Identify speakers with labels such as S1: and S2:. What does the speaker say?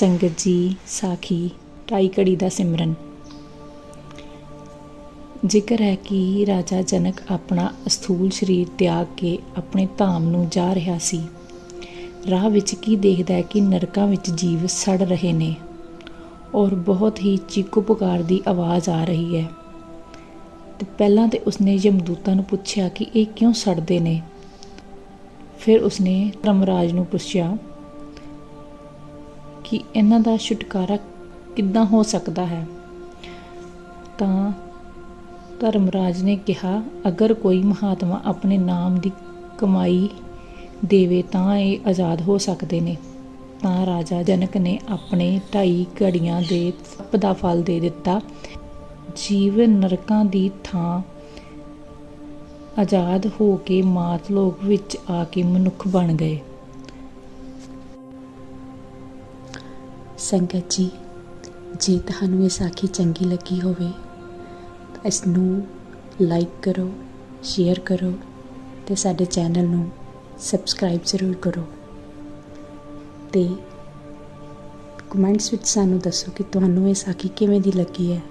S1: ਸੰਗਤ ਜੀ, ਸਾਖੀ ਢਾਈ ਘੜੀ ਦਾ ਸਿਮਰਨ। ਜ਼ਿਕਰ ਹੈ ਕਿ ਰਾਜਾ ਜਨਕ ਆਪਣਾ ਅਸਥੂਲ ਸਰੀਰ ਤਿਆਗ ਕੇ ਆਪਣੇ ਧਾਮ ਨੂੰ ਜਾ ਰਿਹਾ ਸੀ। ਰਾਹ ਵਿੱਚ ਕੀ ਦੇਖਦਾ ਹੈ ਕਿ ਨਰਕਾਂ ਵਿੱਚ ਜੀਵ ਸੜ ਰਹੇ ਨੇ ਔਰ ਬਹੁਤ ਹੀ ਚੀਕੂ ਪੁਕਾਰ ਦੀ ਆਵਾਜ਼ ਆ ਰਹੀ ਹੈ। ਤੇ ਪਹਿਲਾਂ ਤੇ ਉਸਨੇ ਯਮਦੂਤਾਂ ਨੂੰ ਪੁੱਛਿਆ ਕਿ ਇਹ ਕਿਉਂ ਸੜਦੇ ਨੇ? ਫਿਰ ਉਸਨੇ ਧਰਮਰਾਜ ਨੂੰ ਪੁੱਛਿਆ ਕਿ ਇਹਨਾਂ ਦਾ ਛੁਟਕਾਰਾ ਕਿੱਦਾਂ ਹੋ ਸਕਦਾ ਹੈ? ਤਾਂ ਧਰਮਰਾਜ ਨੇ ਕਿਹਾ, ਅਗਰ ਕੋਈ ਮਹਾਤਮਾ ਆਪਣੇ ਨਾਮ ਦੀ ਕਮਾਈ ਦੇਵੇ ਤਾਂ ਇਹ ਆਜ਼ਾਦ ਹੋ ਸਕਦੇ ਨੇ। ਤਾਂ ਰਾਜਾ ਜਨਕ ਨੇ ਆਪਣੇ ਢਾਈ ਘੜੀਆਂ ਦੇ ਤਪ ਦਾ ਫਲ ਦੇ ਦਿੱਤਾ। ਜੀਵ ਨਰਕਾਂ ਦੀ ਥਾਂ ਆਜ਼ਾਦ ਹੋ ਕੇ ਮਾਤ ਲੋਕ ਵਿੱਚ ਆ ਕੇ ਮਨੁੱਖ ਬਣ ਗਏ।
S2: ਸੰਗਤ ਜੀ, ਜੇ ਤੁਹਾਨੂੰ ਇਹ ਸਾਖੀ ਚੰਗੀ ਲੱਗੀ ਹੋਵੇ, ਤਾਂ ਇਸ ਨੂੰ ਲਾਈਕ ਕਰੋ ਸ਼ੇਅਰ ਕਰੋ ਤੇ ਸਾਡੇ ਚੈਨਲ ਨੂੰ ਸਬਸਕ੍ਰਾਈਬ ਜ਼ਰੂਰ ਕਰੋ। ਤੇ ਕਮੈਂਟਸ ਵਿੱਚ ਸਾਨੂੰ ਦੱਸੋ ਕਿ ਤੁਹਾਨੂੰ ਇਹ ਸਾਖੀ ਕਿਵੇਂ ਦੀ ਲੱਗੀ ਹੈ।